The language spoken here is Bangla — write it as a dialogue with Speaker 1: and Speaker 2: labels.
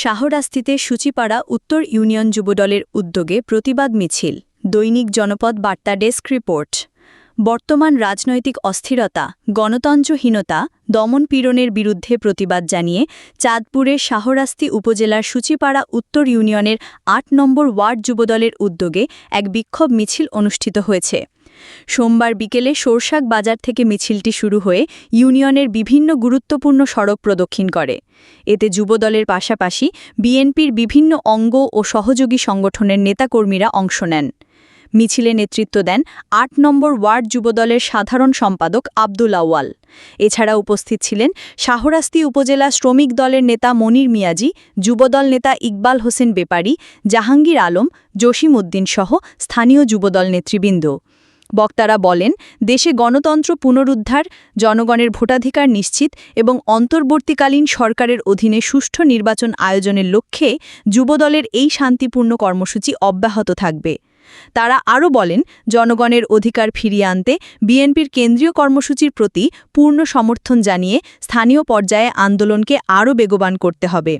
Speaker 1: শাহরাস্তিতে সূচিপাড়া উত্তর ইউনিয়ন যুবদলের উদ্যোগে প্রতিবাদ মিছিল, দৈনিক জনপদ বার্তা ডেস্ক রিপোর্ট। বর্তমান রাজনৈতিক অস্থিরতা, গণতন্ত্রহীনতা দমনপীড়নের বিরুদ্ধে প্রতিবাদ জানিয়ে চাঁদপুরের শাহরাস্তি উপজেলার সূচিপাড়া উত্তর ইউনিয়নের আট নম্বর ওয়ার্ড যুবদলের উদ্যোগে এক বিক্ষোভ মিছিল অনুষ্ঠিত হয়েছে। সোমবার বিকেলে সরসাক বাজার থেকে মিছিলটি শুরু হয়ে ইউনিয়নের বিভিন্ন গুরুত্বপূর্ণ সড়ক প্রদক্ষিণ করে। এতে যুবদলের পাশাপাশি বিএনপির বিভিন্ন অঙ্গ ও সহযোগী সংগঠনের নেতাকর্মীরা অংশ নেন। মিছিলে নেতৃত্ব দেন আট নম্বর ওয়ার্ড যুবদলের সাধারণ সম্পাদক আব্দুল আউয়াল। এছাড়া উপস্থিত ছিলেন শাহরাস্তি উপজেলা শ্রমিক দলের নেতা মনির মিয়াজি, যুবদল নেতা ইকবাল হোসেন বেপারি, জাহাঙ্গীর আলম, জসিম উদ্দিন সহ স্থানীয় যুবদল নেতৃবৃন্দ। বক্তারা বলেন, দেশে গণতন্ত্র পুনরুদ্ধার, জনগণের ভোটাধিকার নিশ্চিত এবং অন্তর্বর্তীকালীন সরকারের অধীনে সুষ্ঠু নির্বাচন আয়োজনের লক্ষ্যে যুবদলের এই শান্তিপূর্ণ কর্মসূচি অব্যাহত থাকবে। তারা আরও বলেন, জনগণের অধিকার ফিরিয়ে আনতে বিএনপির কেন্দ্রীয় কর্মসূচির প্রতি পূর্ণ সমর্থন জানিয়ে স্থানীয় পর্যায়ে আন্দোলনকে আরও বেগবান করতে হবে।